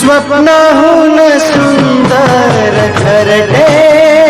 स्वप्नाहून सुंदर खरडे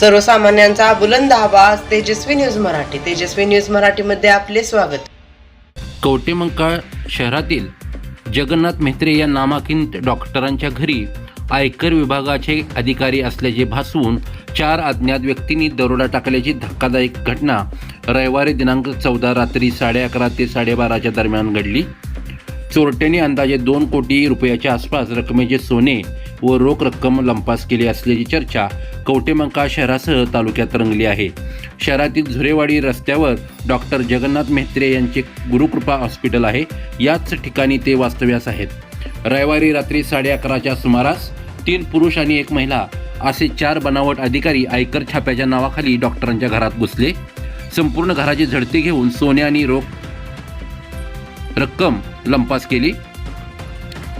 सर्वसामान्यांचा बुलंद आवाज तेजस्वी न्यूज मराठी. तेजस्वी न्यूज मराठीमध्ये आपले स्वागत. कवटेमंकाळ शहरातील जगन्नाथ मेहत्रे या नामांकित डॉक्टरांच्या घरी आयकर विभागाचे अधिकारी असल्याचे भासवून चार अज्ञात व्यक्तींनी दरोडा टाकल्याची धक्कादायक घटना रविवारी दिनांक चौदा रात्री साडे अकरा ते साडेबाराच्या दरम्यान घडली. चोरट्यांनी अंदाजे दोन कोटी रुपयाच्या आसपास रकमेचे सोने व रोख रक्कम लंपास केली असल्याची चर्चा कवटेमंका शहरासह तालुक्यात रंगली आहे. शहरातील झुरेवाडी रस्त्यावर डॉक्टर जगन्नाथ मेहत्रे यांचे गुरुकृपा हॉस्पिटल आहे. याच ठिकाणी ते वास्तव्यास आहेत. रविवारी रात्री साडे अकराच्या सुमारास तीन पुरुष आणि एक महिला असे चार बनावट अधिकारी आयकर छाप्याच्या नावाखाली डॉक्टरांच्या घरात घुसले. संपूर्ण घराची झडती घेऊन सोने आणि रोख रक्कम लंपास केली.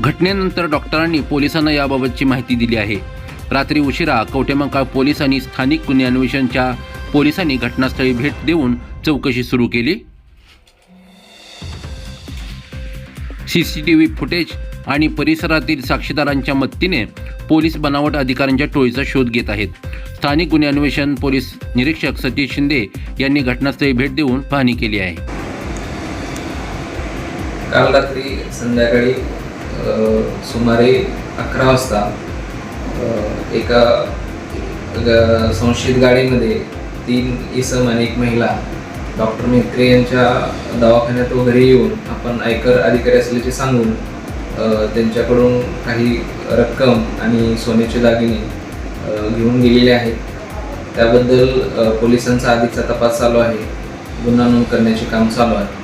घटनेनंतर डॉक्टरांनी पोलिसांना याबाबतची माहिती दिली आहे. रात्री उशिरा कवटेमंकाळ पोलीस आणि स्थानिक गुन्हे अन्वेषणच्या पोलिसांनी घटनास्थळी भेट देऊन चौकशी सुरू केली. C C T V footage आणि परिसरातील साक्षीदारांच्या मदतीने पोलीस बनावट अधिकाऱ्यांच्या टोळीचा शोध घेत आहेत. स्थानिक गुन्हे अन्वेषण पोलीस निरीक्षक सतीश शिंदे यांनी घटनास्थळी भेट देऊन पाहणी केली आहे. काल रात्री संध्याकाळी सुमारे अकरा वाजता एका ग- संशयित गाडीमध्ये तीन इसम आणि एक महिला डॉक्टर मेत्रे यांच्या दवाखान्यात वगैरे येऊन आपण आयकर अधिकारी असल्याचे सांगून त्यांच्याकडून काही रक्कम आणि सोन्याचे दागिने घेऊन गेलेले आहेत. त्याबद्दल पोलिसांचा आधीचा तपास चालू आहे. गुन्हा नोंद करण्याचे काम चालू आहे.